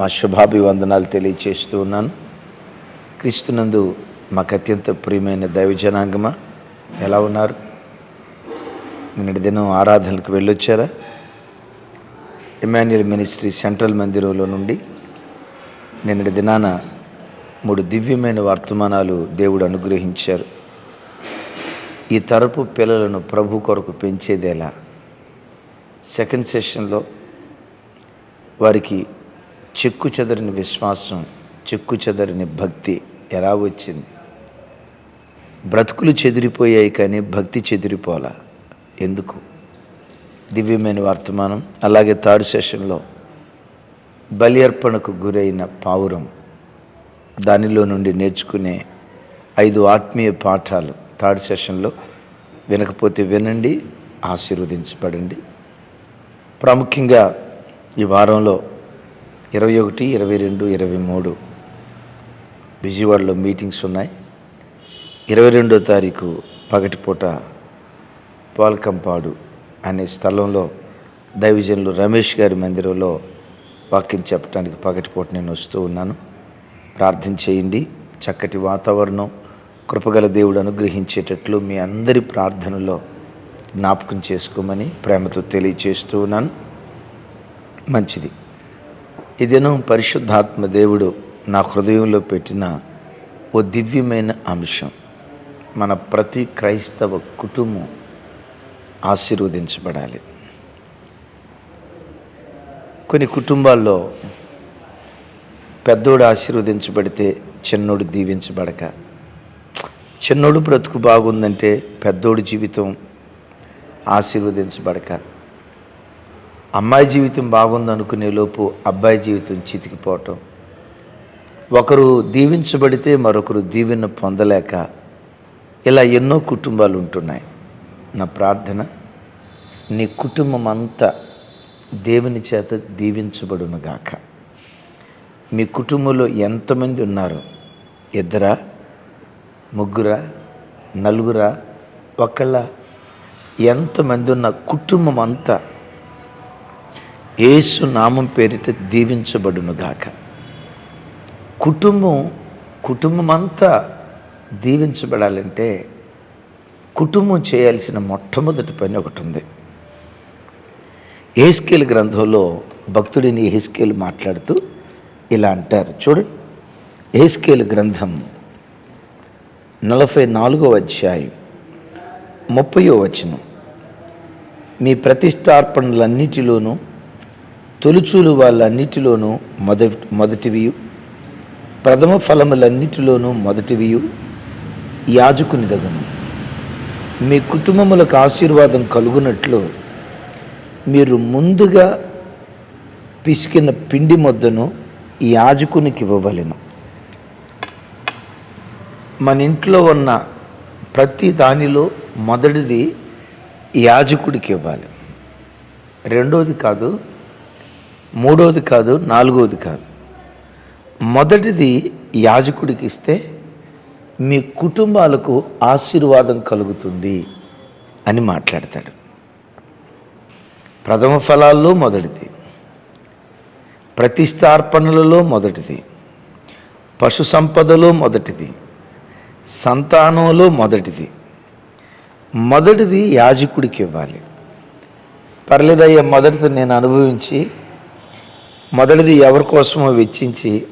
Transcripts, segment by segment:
మా శుభాభివందనాలు తెలియచేస్తూ ఉన్నాను. క్రీస్తునందు మాకు అత్యంత ప్రియమైన దైవజనాంగమా ఎలా ఉన్నారు? నిన్నటి దినం ఆరాధనలకు వెళ్ళొచ్చారా? ఇమాన్యుయల్ మినిస్ట్రీ సెంట్రల్ మందిరంలో నుండి నిన్నటి దినాన మూడు దివ్యమైన వర్తమానాలు దేవుడు అనుగ్రహించారు. ఈ తరపు పిల్లలను ప్రభు కొరకు పెంచేదేలా సెకండ్ సెషన్లో వారికి చెక్కు చెదరిని విశ్వాసం చెక్కు చెదరిని భక్తి ఎలా వచ్చింది? బ్రతుకులు చెదిరిపోయాయి కానీ భక్తి చెదిరిపోలా? ఎందుకు? దివ్యమైన వర్తమానం అలాగే థర్డ్ సెషన్లో బలి అర్పణకు గురైన పావురం దానిలో నుండి నేర్చుకునే ఐదు ఆత్మీయ పాఠాలు థర్డ్ సెషన్లో వినకపోతే వినండి ఆశీర్వదించబడండి. ప్రాముఖ్యంగా ఈ వారంలో ఇరవై ఒకటి ఇరవై రెండు ఇరవై మూడు. విజయవాడలో మీటింగ్స్ ఉన్నాయి. ఇరవై రెండో తారీఖు పగటిపూట పాల్కంపాడు అనే స్థలంలో దైవజనులు రమేష్ గారి మందిరంలో వాక్యం చెప్పడానికి పగటిపూట నేను వస్తూ ఉన్నాను. ప్రార్థన చేయండి. చక్కటి వాతావరణం కృపగల దేవుడు అనుగ్రహించేటట్లు మీ అందరి ప్రార్థనలో జ్ఞాపకం చేసుకోమని ప్రేమతో తెలియచేస్తూ ఉన్నాను. మంచిది. ఈ దినం పరిశుద్ధాత్మ దేవుడు నా హృదయంలో పెట్టిన ఓ దివ్యమైన అంశం. మన ప్రతి క్రైస్తవ కుటుంబం ఆశీర్వదించబడాలి. కొన్ని కుటుంబాల్లో పెద్దోడు ఆశీర్వదించబడితే చిన్నోడు దీవించబడక. చిన్నోడు బ్రతుకు బాగుందంటే పెద్దోడు జీవితం ఆశీర్వదించబడక. అమ్మాయి జీవితం బాగుందనుకునే లోపు అబ్బాయి జీవితం చితికిపోవటం. ఒకరు దీవించబడితే మరొకరు దీవెన పొందలేక ఇలా ఎన్నో కుటుంబాలు ఉంటున్నాయి. నా ప్రార్థన నీ కుటుంబం అంతా దేవుని చేత దీవించబడునుగాక. మీ కుటుంబంలో ఎంతమంది ఉన్నారు? ఇద్దరా? ముగ్గురా? నలుగురా? ఒకళ్ళ ఎంతమంది ఉన్న కుటుంబం అంతా ఏసు నామం పేరిట దీవించబడునుగాక. కుటుంబం కుటుంబం అంతా దీవించబడాలంటే కుటుంబం చేయాల్సిన మొట్టమొదటి పని ఒకటి ఉంది ఏస్కేల్ గ్రంథంలో భక్తుడిని ఏస్కేల్ మాట్లాడుతూ ఇలా అంటారు. చూడండి ఏస్కేల్ గ్రంథం నలభై నాలుగో అధ్యాయం ముప్పయో వచనం. మీ ప్రతిష్టార్పణలన్నిటిలోనూ తొలుచూలు వాళ్ళన్నిటిలోనూ మొదటి మొదటివియు ప్రథమ ఫలములన్నిటిలోనూ మొదటివియు యాజకునిదగును. మీ కుటుంబములకు ఆశీర్వాదం కలుగునట్లు మీరు ముందుగా పిసికిన పిండి మొద్దను యాజకునికి ఇవ్వవలను. మన ఇంట్లో ఉన్న ప్రతి దానిలో మొదటిది యాజకుడికి ఇవ్వాలి. రెండోది కాదు మూడోది కాదు నాలుగోది కాదు. మొదటిది యాజకుడికి ఇస్తే మీ కుటుంబాలకు ఆశీర్వాదం కలుగుతుంది అని మాట్లాడతాడు. ప్రథమ ఫలాల్లో మొదటిది. ప్రతిష్టార్పణలలో మొదటిది. పశు సంపదలో మొదటిది. సంతానంలో మొదటిది. మొదటిది యాజకుడికి ఇవ్వాలి. పర్లేదయ్యా మొదటిది నేను అనుభవించి మొదటిది ఎవరి కోసమో వెచ్చించి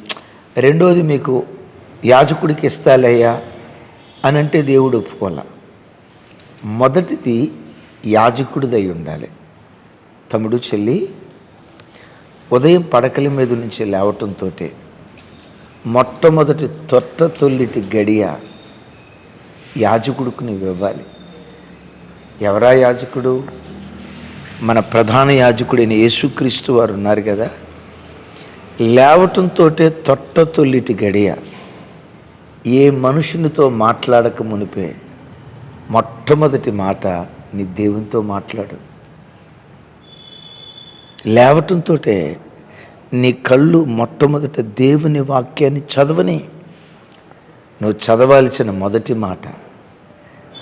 రెండోది మీకు యాజకుడికి ఇస్తాలయ్యా అని అంటే దేవుడు ఒప్పుకోల మొదటిది యాజకుడిదై ఉండాలి. తమ్ముడు చెల్లి ఉదయం పడకల మీద నుంచి లేవటంతో మొట్టమొదటి తొట్ట తొల్లిటి గడియ యాజకుడికి నువ్వు ఇవ్వాలి. ఎవరా యాజకుడు? మన ప్రధాన యాజకుడైన యేసుక్రీస్తు వారు ఉన్నారు కదా. లేవటంతో తొట్ట తొల్లిటి గడియ. ఏ మనుషునితో మాట్లాడక మునిపే మొట్టమొదటి మాట నీ దేవునితో మాట్లాడు. లేవటంతో నీ కళ్ళు మొట్టమొదట దేవుని వాక్యాన్ని చదవని. నువ్వు చదవాల్సిన మొదటి మాట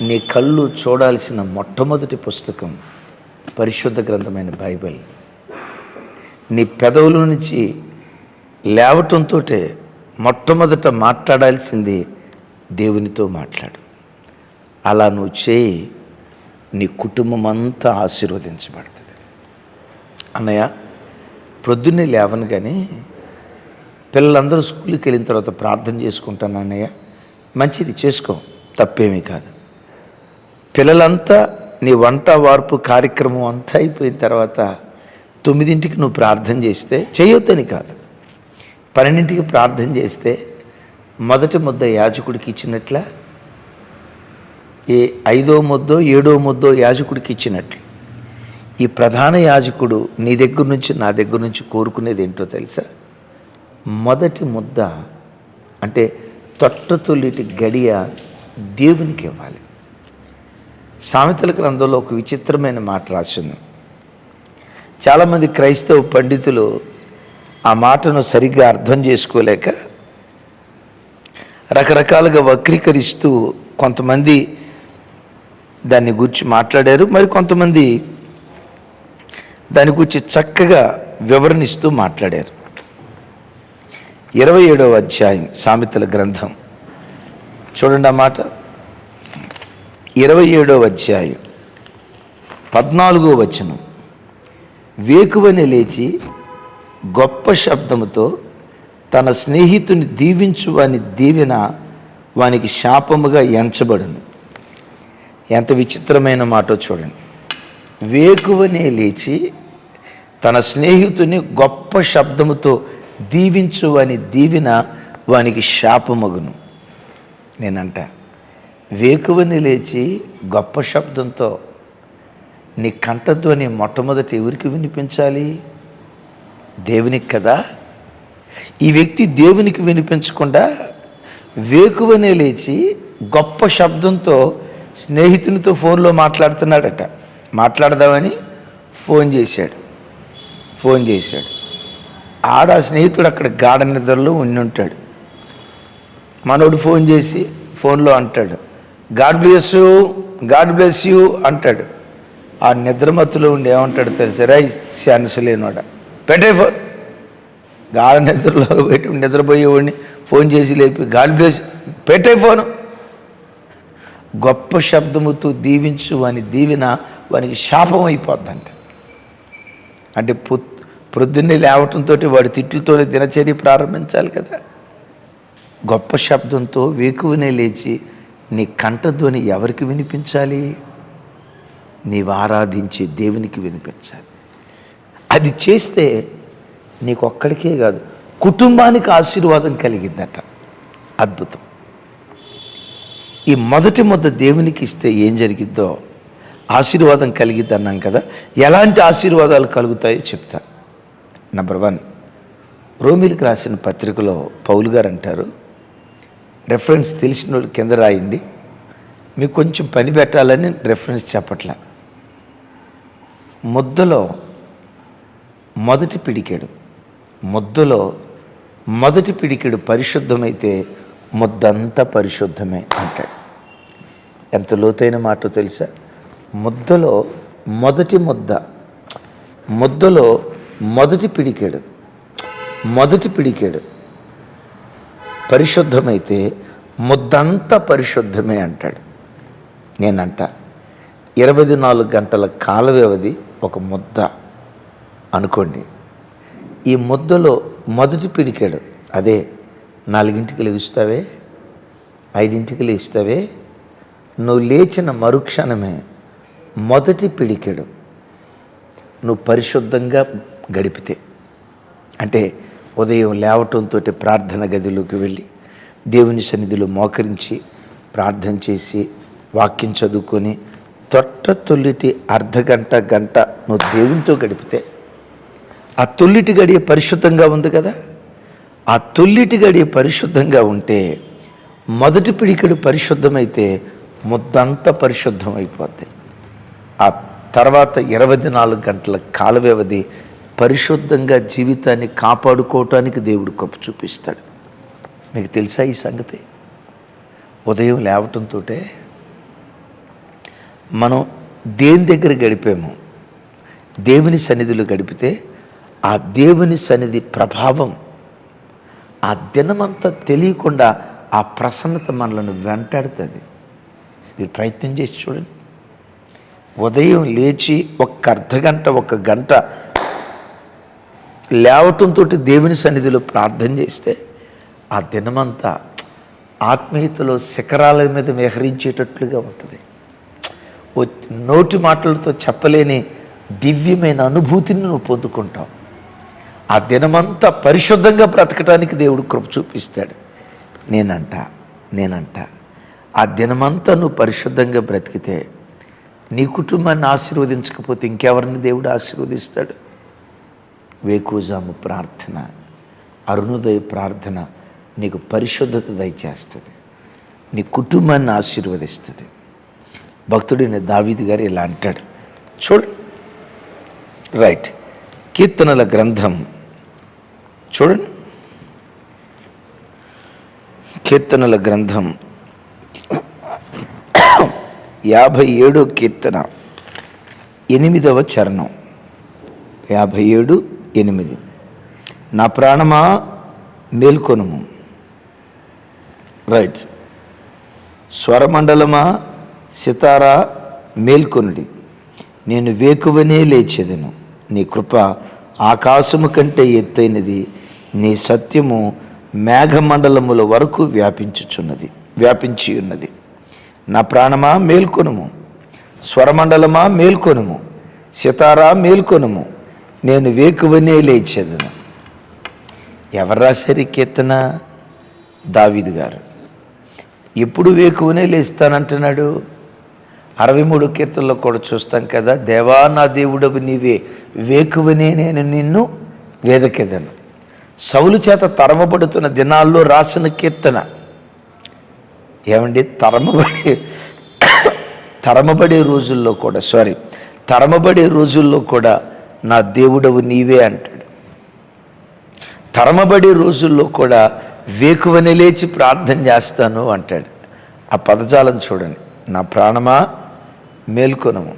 నీ కళ్ళు చూడాల్సిన మొట్టమొదటి పుస్తకం పరిశుద్ధ గ్రంథమైన బైబిల్. నీ పెదవుల నుంచి లేవటంతో మొట్టమొదట మాట్లాడాల్సింది దేవునితో మాట్లాడు. అలా నువ్వు చేయి నీ కుటుంబం అంతా ఆశీర్వదించబడుతుంది. అన్నయ్య ప్రొద్దున్నే లేవను కానీ పిల్లలందరూ స్కూల్కి వెళ్ళిన తర్వాత ప్రార్థన చేసుకుంటాను అన్నయ్య. మంచిది చేసుకో తప్పేమీ కాదు. పిల్లలంతా నీ వంట వార్పు కార్యక్రమం అంతా అయిపోయిన తర్వాత తొమ్మిదింటికి నువ్వు ప్రార్థన చేస్తే చేయొద్దని కాదు. పన్నెండింటికి ప్రార్థన చేస్తే మొదటి ముద్ద యాజకుడికి ఇచ్చినట్ల ఏ ఐదో ముద్దో ఏడో ముద్దో యాజకుడికి ఇచ్చినట్లు. ఈ ప్రధాన యాజకుడు నీ దగ్గర నుంచి నా దగ్గర నుంచి కోరుకునేది ఏంటో తెలుసా? మొదటి ముద్ద అంటే తొట్టతొల్లిటి గడియ దేవునికి ఇవ్వాలి. సామెతల గ్రంథంలో ఒక విచిత్రమైన మాట రాసింది. చాలామంది క్రైస్తవ పండితులు ఆ మాటను సరిగ్గా అర్థం చేసుకోలేక రకరకాలుగా వక్రీకరిస్తూ కొంతమంది దాన్ని గురించి మాట్లాడారు. మరి కొంతమంది దాని గురించి చక్కగా వివరణిస్తూ మాట్లాడారు. ఇరవై ఏడవ అధ్యాయం సామెతల గ్రంథం. చూడండి ఆ మాట. ఇరవై ఏడవ అధ్యాయం పద్నాలుగో వచనం. వేకువని లేచి గొప్ప శబ్దముతో తన స్నేహితుని దీవించు వాని దీవెన వానికి శాపముగా ఎంచబడును. ఎంత విచిత్రమైన మాటో చూడండి. వేకువనే లేచి తన స్నేహితుని గొప్ప శబ్దముతో దీవించు వాని దీవిన వానికి శాపమగును. నేనంట వేకువని లేచి గొప్ప శబ్దంతో నీ కంఠధ్వని మొట్టమొదటి ఎవరికి వినిపించాలి? దేవునికి కదా? ఈ వ్యక్తి దేవునికి వినిపించకుండా వేకువనే లేచి గొప్ప శబ్దంతో స్నేహితునితో ఫోన్లో మాట్లాడుతున్నాడట. మాట్లాడదామని ఫోన్ చేశాడు. ఫోన్ చేశాడు. ఆడ స్నేహితుడు అక్కడ గాఢ నిద్రలో ఉండి ఉంటాడు. మనోడు ఫోన్ చేసి ఫోన్లో అంటాడు. God bless you God bless you అంటాడు. ఆ నిద్రమత్తులో ఉండి ఏమంటాడు తెలుసా? రై ఛాన్స్ పెట్టే ఫోన్ గాఢ నిద్రలో పెట్టి నిద్రపోయేవాడిని ఫోన్ చేసి లేపి గాలి బ్లెస్ పెట్టే ఫోను. గొప్ప శబ్దముతో దీవించు అని దీవెన వానికి శాపం అయిపోద్దంట అంటే పొ ప్రొద్దున్నే లేవటంతో వాడి తిట్లతోనే దినచర్య ప్రారంభించాలి కదా. గొప్ప శబ్దంతో వేకువనే లేచి నీ కంఠధ్వని ఎవరికి వినిపించాలి? నీవు ఆరాధించి దేవునికి వినిపించాలి. అది చేస్తే నీకు ఒక్కడికే కాదు కుటుంబానికి ఆశీర్వాదం కలిగిందట. అద్భుతం. ఈ మొదటి ముద్ద దేవునికి ఇస్తే ఏం జరిగిద్దో ఆశీర్వాదం కలిగిద్ది అన్నాం కదా ఎలాంటి ఆశీర్వాదాలు కలుగుతాయో చెప్తా. నెంబర్ వన్ రోమిల్కి రాసిన పత్రికలో పౌలు గారు అంటారు రెఫరెన్స్ తెలిసిన వాళ్ళు కింద రాయండి మీకు కొంచెం పని పెట్టాలని రెఫరెన్స్ చెప్పట్లా. ముద్దలో మొదటి పిడికెడు. ముద్దులో మొదటి పిడికెడు పరిశుద్ధమైతే ముద్దంతా పరిశుద్ధమే అంటాడు. ఎంత లోతైన మాట తెలుసా? ముద్దలో మొదటి ముద్ద ముద్దలో మొదటి పిడికెడు మొదటి పిడికెడు పరిశుద్ధమైతే ముద్దంతా పరిశుద్ధమే అంటాడు. నేనంట ఇరవై నాలుగు గంటల కాల వ్యవధి ఒక ముద్ద. అనుకోండి. ఈ ముద్దలో మొదటి పిడికాడు అదే నాలుగింటికి లేస్తావే ఐదింటికి లేస్తావే నువ్వు లేచిన మరుక్షణమే మొదటి పిడికెడు. నువ్వు పరిశుద్ధంగా గడిపితే అంటే ఉదయం లేవటంతో ప్రార్థన గదిలోకి వెళ్ళి దేవుని సన్నిధిలో మోకరించి ప్రార్థన చేసి వాక్యం చదువుకొని తొట్ట తొల్లిటి అర్ధ గంట గంట నువ్వు దేవునితో గడిపితే ఆ తొల్లిటి గడియ పరిశుద్ధంగా ఉంది కదా? ఆ తొల్లిటి గడియ పరిశుద్ధంగా ఉంటే మొదటి పిడికెడు పరిశుద్ధమైతే ముద్దంతా పరిశుద్ధం అయిపోద్ది ఆ తర్వాత ఇరవై నాలుగు గంటల కాల వ్యవధి పరిశుద్ధంగా జీవితాన్ని కాపాడుకోవటానికి దేవుడు కప్పు చూపిస్తాడు. మీకు తెలుసా ఈ సంగతి? ఉదయం లేవటంతో మనం దేని దగ్గర గడిపాము? దేవుని సన్నిధిలో గడిపితే ఆ దేవుని సన్నిధి ప్రభావం ఆ దినమంతా తెలియకుండా ఆ ప్రసన్నత మనలను వెంటాడుతుంది. మీరు ప్రయత్నం చేసి చూడండి. ఉదయం లేచి ఒక్క అర్ధ గంట ఒక గంట లేవటంతో దేవుని సన్నిధిలో ప్రార్థన చేస్తే ఆ దినమంతా ఆత్మీయతలో శిఖరాల మీద విహరించేటట్లుగా ఉంటుంది. నోటి మాటలతో చెప్పలేని దివ్యమైన అనుభూతిని నువ్వు పొందుకుంటావు. ఆ దినమంతా పరిశుద్ధంగా బ్రతకటానికి దేవుడు కృప చూపిస్తాడు. నేనంట నేనంట ఆ దినమంతా నువ్వు పరిశుద్ధంగా బ్రతికితే నీ కుటుంబాన్ని ఆశీర్వదించకపోతే ఇంకెవరిని దేవుడు ఆశీర్వదిస్తాడు? వేకుజాము ప్రార్థన అరుణోదయ ప్రార్థన నీకు పరిశుద్ధత దయచేస్తుంది. నీ కుటుంబాన్ని ఆశీర్వదిస్తుంది. భక్తుడిని దావీది గారు ఇలా అంటాడు. చూడు. రైట్. కీర్తనల గ్రంథం. చూడండి. కీర్తనల గ్రంథం. యాభై ఏడు కీర్తన. ఎనిమిదవ చరణం. యాభై ఏడు ఎనిమిది. నా ప్రాణమా మేల్కొనుము. రైట్. స్వరమండలమా సితారా మేల్కొనుడి. నేను వేకువనే లేచేదను. నీ కృప ఆకాశము కంటే ఎత్తైనది. నీ సత్యము మేఘమండలముల వరకు వ్యాపించుచున్నది వ్యాపించి ఉన్నది నా ప్రాణమా మేల్కొనుము స్వరమండలమా మేల్కొనుము సితారా మేల్కొనుము. నేను వేకువనే లేచేదను. ఎవరు రాశారు ఈ కీర్తన? గారు. ఎప్పుడు వేకువనే లేస్తానంటున్నాడు? అరవై మూడు కీర్తనలో కూడా చూస్తాం కదా దేవా నా దేవుడవు నీవే వేకువనే నేను నిన్ను వేదకెదను. సౌలు చేత తరమబడుతున్న దినాల్లో రాసిన కీర్తన. ఏమండి? తరమబడి తరమబడే రోజుల్లో కూడా సారీ తరమబడే రోజుల్లో కూడా నా దేవుడవు నీవే అంటాడు. తరమబడే రోజుల్లో కూడా వేకువని లేచి ప్రార్థన చేస్తాను అంటాడు. ఆ పదజాలం చూడండి. నా ప్రాణమా మేల్కొనము.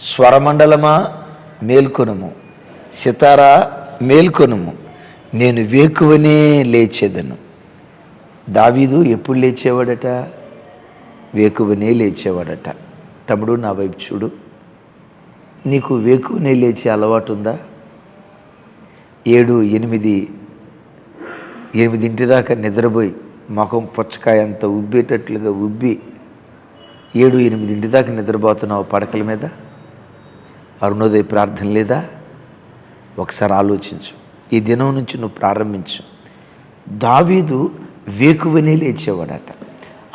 స్వరమండలమా మేల్కొనము. సితారా మేల్కొనము. నేను వేకువనే లేచేదను. దావీదు ఎప్పుడు లేచేవాడట? వేకువనే లేచేవాడట. తమ్ముడు నా వైపు చూడు. నీకు వేకువనే లేచే అలవాటు ఉందా ఏడు ఎనిమిది ఎనిమిదింటి దాకా నిద్రపోయి ముఖం పుచ్చకాయ అంత ఉబ్బేటట్లుగా ఉబ్బి ఏడు ఎనిమిదింటి దాకా నిద్రపోతున్నావు పడకల మీద? అరుణోదయ ప్రార్థన లేదా? ఒకసారి ఆలోచించు. ఈ దినం నుంచి నువ్వు ప్రారంభించు. దావీదు వేకువనే లేచేవాడట.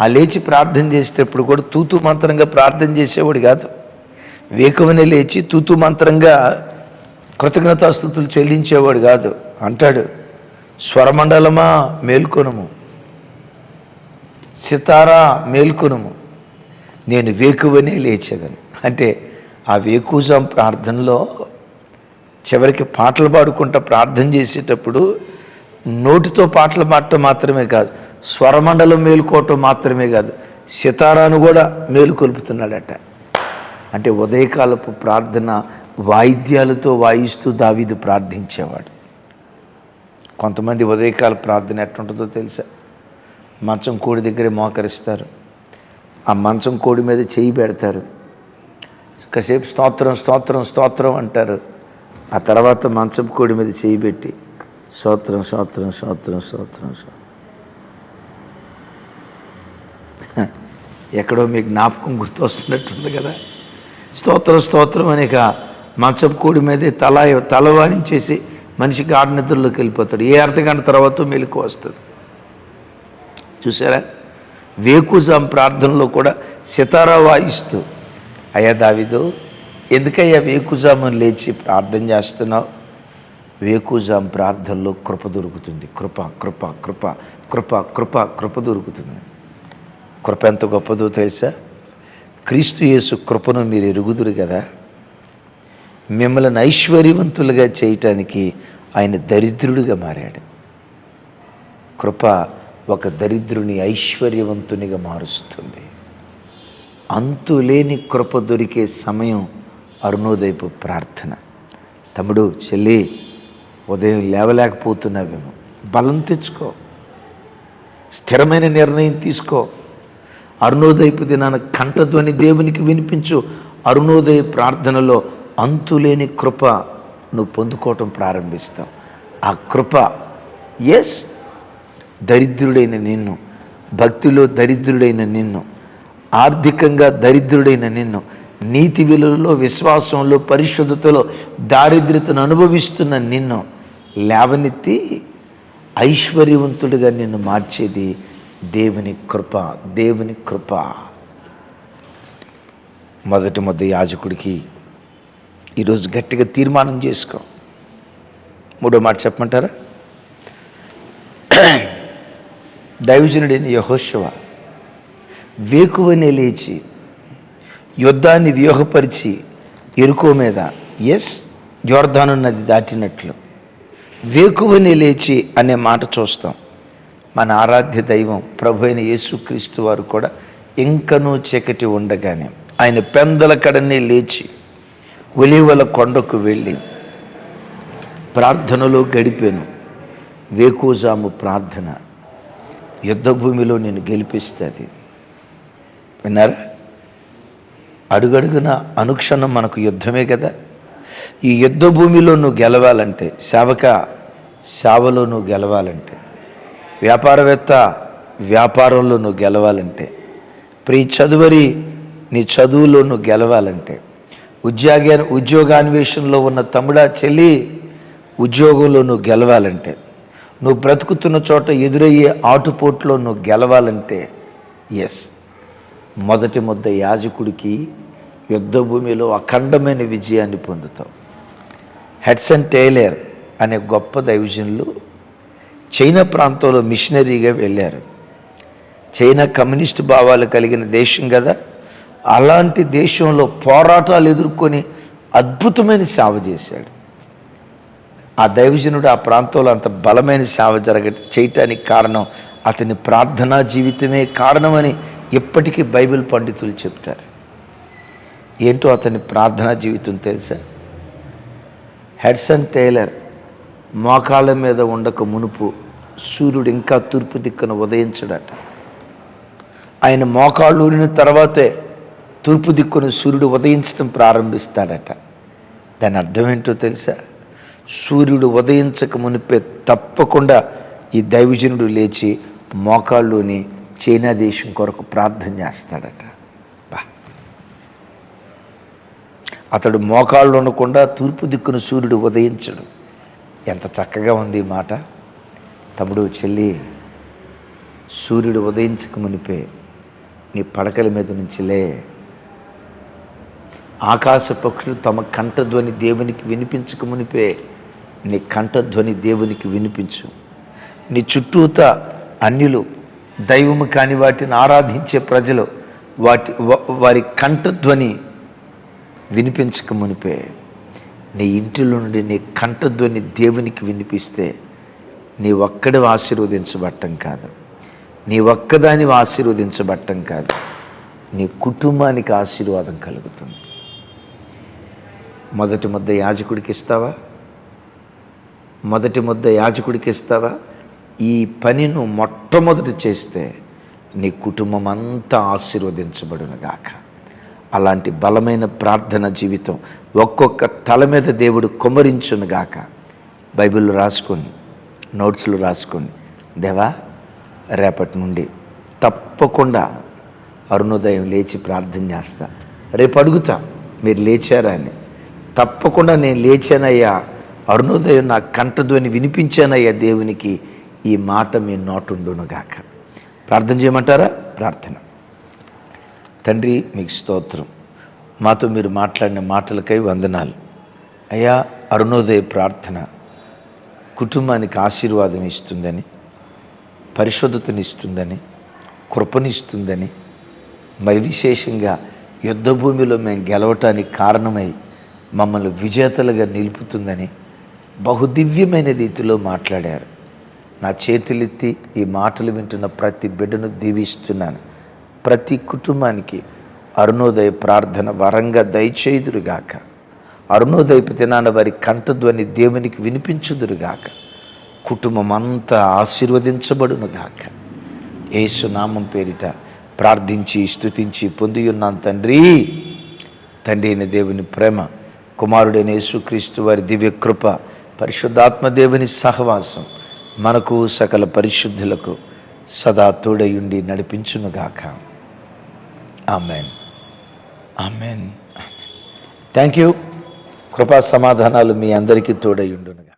ఆ లేచి ప్రార్థన చేసేటప్పుడు కూడా తూతు మంత్రంగా ప్రార్థన చేసేవాడు కాదు. వేకువనే లేచి తూతు మంత్రంగా కృతజ్ఞతాస్థుతులు చెల్లించేవాడు కాదు. అంటాడు స్వరమండలమా మేల్కొనము? సితారా మేల్కొనము? నేను వేకువనే లేచేదను అంటే ఆ వేకుజాం ప్రార్థనలో చివరికి పాటలు పాడుకుంటూ ప్రార్థన చేసేటప్పుడు నోటితో పాటలు పాడటం మాత్రమే కాదు స్వరమండలం మేలుకోవటం మాత్రమే కాదు సితారాను కూడా మేలుకొల్పుతున్నాడట. అంటే ఉదయకాలపు ప్రార్థన వాయిద్యాలతో వాయిస్తూ దావీదు ప్రార్థించేవాడు. కొంతమంది ఉదయకాల ప్రార్థన ఎట్లుంటుందో తెలుసా? మంచం కోడి దగ్గరే మోకరిస్తారు. ఆ మంచం కోడి మీద చేయి పెడతారు. కాసేపు స్తోత్రం స్తోత్రం స్తోత్రం అంటారు. ఆ తర్వాత మంచం కోడి మీద చేయి పెట్టి స్తోత్రం స్తోత్రం స్తోత్రం స్తోత్రం ఎక్కడో మీకు జ్ఞాపకం గుర్తొస్తున్నట్టుంది కదా. స్తోత్రం స్తోత్రం అని ఇక మంచం కోడి మీదే తల తల వాడించేసి మనిషి గాఢ నిద్రలోకి వెళ్ళిపోతాడు. ఏ అర్ధగంట తర్వాత మెలకు వస్తుంది. చూసారా? వేకుజాం ప్రార్థనలో కూడా సితారా వాయిస్తూ అయ్యా దావిదు ఎందుకయ్యా వేకుజామును లేచి ప్రార్థన చేస్తున్నావు? వేకుజాం ప్రార్థనలో కృప దొరుకుతుంది. కృప కృప కృప కృప కృప కృప దొరుకుతుంది. కృప ఎంత గొప్పదో తెలుసా? క్రీస్తు యేసు కృపను మీరు ఎరుగుదురు కదా? మిమ్మల్ని ఐశ్వర్యవంతులుగా చేయటానికి ఆయన దరిద్రుడిగా మారాడు. కృప ఒక దరిద్రుని ఐశ్వర్యవంతునిగా మారుస్తుంది. అంతులేని కృప దొరికే సమయం అరుణోదయపు ప్రార్థన. తమ్ముడు చెల్లి ఉదయం లేవలేకపోతున్నావేమో. బలం తెచ్చుకో. స్థిరమైన నిర్ణయం తీసుకో. అరుణోదయపు దినాన కంఠధ్వని దేవునికి వినిపించు. అరుణోదయ ప్రార్థనలో అంతులేని కృప నువ్వు పొందుకోవటం ప్రారంభిస్తావు. ఆ కృప ఎస్ దరిద్రుడైన నిన్ను భక్తిలో దరిద్రుడైన నిన్ను ఆర్థికంగా దరిద్రుడైన నిన్ను నీతి విలువలో విశ్వాసంలో పరిశుద్ధతలో దారిద్రతను అనుభవిస్తున్న నిన్ను లేవనెత్తి ఐశ్వర్యవంతుడిగా నిన్ను మార్చేది దేవుని కృప దేవుని కృప. మొదటి మొదటి యాజకుడికి ఈరోజు గట్టిగా తీర్మానం చేసుకో. మూడో మాట చెప్పమంటారా? దైవజనుడైన యహోశవ వేకువనే లేచి యుద్ధాన్ని వ్యూహపరిచి ఎరుకో మీద ఎస్ జోర్ధాను నది దాటినట్లు. వేకువని లేచి అనే మాట చూస్తాం. మన ఆరాధ్య దైవం ప్రభు అయిన యేసుక్రీస్తు వారు కూడా ఇంకనూ చీకటి ఉండగానే ఆయన పెందల కడనే లేచి ఒలివల కొండకు వెళ్ళి ప్రార్థనలో గడిపాను. వేకోజాము ప్రార్థన. యుద్ధభూమిలో నేను గెలిపిస్తుంది. విన్నారా? అడుగడుగున అనుక్షణం మనకు యుద్ధమే కదా. ఈ యుద్ధ భూమిలో నువ్వు గెలవాలంటే సేవక సేవలో నువ్వు గెలవాలంటే వ్యాపారవేత్త వ్యాపారంలో నువ్వు గెలవాలంటే ప్రీ చదువరి నీ చదువులో నువ్వు గెలవాలంటే ఉద్యోగ ఉద్యోగాన్వేషణలో ఉన్న తమ్ముడా చెల్లి ఉద్యోగంలో నువ్వు గెలవాలంటే నువ్వు బ్రతుకుతున్న చోట ఎదురయ్యే ఆటుపోట్లో నువ్వు గెలవాలంటే ఎస్ మొదటి ముద్ద యాజకుడికి యుద్ధ భూమిలో అఖండమైన విజయాన్ని పొందుతావు. హెడ్సన్ టైలర్ అనే గొప్ప దైవజనులు చైనా ప్రాంతంలో మిషనరీగా వెళ్ళారు. చైనా కమ్యూనిస్ట్ భావాలు కలిగిన దేశం కదా. అలాంటి దేశంలో పోరాటాలు ఎదుర్కొని అద్భుతమైన సేవ చేశాడు. ఆ దైవజనుడు ఆ ప్రాంతంలో అంత బలమైన సేవ జరగ చేయటానికి కారణం అతని ప్రార్థనా జీవితమే కారణమని ఎప్పటికీ బైబిల్ పండితులు చెప్తారు. ఏంటో అతని ప్రార్థనా జీవితం తెలుసా? హెడ్సన్ టైలర్ మోకాళ్ళ మీద ఉండక మునుపు సూర్యుడు ఇంకా తూర్పు దిక్కున ఉదయించడట. ఆయన మోకాళ్ళు ఊరిన తర్వాతే తూర్పు దిక్కున సూర్యుడు ఉదయించడం ప్రారంభిస్తాడట. దాని అర్థం ఏంటో తెలుసా? సూర్యుడు ఉదయించక మునిపే తప్పకుండా ఈ దైవజనుడు లేచి మోకాళ్ళుని చైనా దేశం కొరకు ప్రార్థన చేస్తాడట. బా. అతడు మోకాళ్ళు ఉండకుండా తూర్పు దిక్కున సూర్యుడు ఉదయించడు. ఎంత చక్కగా ఉంది ఈ మాట. తమ్ముడు చెల్లి సూర్యుడు ఉదయించక మునిపే నీ పడకల మీద నుంచి లే. ఆకాశ పక్షులు తమ కంఠధ్వని దేవునికి వినిపించక మునిపే. నీ కంఠధ్వని దేవునికి వినిపించు. నీ చుట్టూత అన్యులు దైవము కాని వాటిని ఆరాధించే ప్రజలు వాటి వారి కంఠధ్వని వినిపించక మునిపే. నీ ఇంటిలో నుండి నీ కంఠధ్వని దేవునికి వినిపిస్తే నీ ఒక్కడి ఆశీర్వదించబట్టం కాదు. నీ ఒక్కదాని ఆశీర్వదించబట్టం కాదు. నీ కుటుంబానికి ఆశీర్వాదం కలుగుతుంది. మొదటి ముద్ద యాజకుడికి ఇస్తావా? మొదటి ముద్ద యాజకుడికి ఇస్తావా? ఈ పని నువ్వు మొట్టమొదటి చేస్తే నీ కుటుంబం అంతా ఆశీర్వదించబడునుగాక. అలాంటి బలమైన ప్రార్థన జీవితం ఒక్కొక్క తల మీద దేవుడు కుమరించునుగాక. బైబిల్లో రాసుకోండి నోట్స్లు రాసుకోండి దేవా రేపటి నుండి తప్పకుండా అరుణోదయం లేచి ప్రార్థన చేస్తా. రేపు అడుగుతా మీరు లేచారా అని. తప్పకుండా నేను లేచానయ్యా అరుణోదయం నా కంఠధ్వని వినిపించానయ్యా దేవునికి ఈ మాట మీ నోటుండును గాక. ప్రార్థన చేయమంటారా? ప్రార్థన. తండ్రి మీకు స్తోత్రం. మాతో మీరు మాట్లాడిన మాటలకై వందనాలు. అయ్యా అరుణోదయ ప్రార్థన కుటుంబానికి ఆశీర్వాదం ఇస్తుందని పరిశుద్ధతనిస్తుందని కృపనిస్తుందని మరి విశేషంగా యుద్ధభూమిలో మేము గెలవటానికి కారణమై మమ్మల్ని విజేతలుగా నిలుపుతుందని బహుదివ్యమైన రీతిలో మాట్లాడారు. నా చేతులెత్తి ఈ మాటలు వింటున్న ప్రతి బిడ్డను దీవిస్తున్నాను. ప్రతి కుటుంబానికి అరుణోదయ ప్రార్థన వరంగా దయచేయుదురుగాక. అరుణోదయపు దినాన వారి కంఠధ్వని దేవునికి వినిపించుదురుగాక. కుటుంబం అంతా ఆశీర్వదించబడునుగాక. యేసు నామం పేరిట ప్రార్థించి స్తుతించి పొంది ఉన్నాను తండ్రి. తండ్రి అయిన దేవుని ప్రేమ కుమారుడైన యేసుక్రీస్తు వారి దివ్య కృప పరిశుద్ధాత్మ దేవుని సహవాసం మనకు సకల పరిశుద్ధులకు సదా తోడయుండి నడిపించునుగాక. ఆమెన్. ఆమెన్. థ్యాంక్ యూ కృపా సమాధానాలు మీ అందరికీ తోడయుండునుగా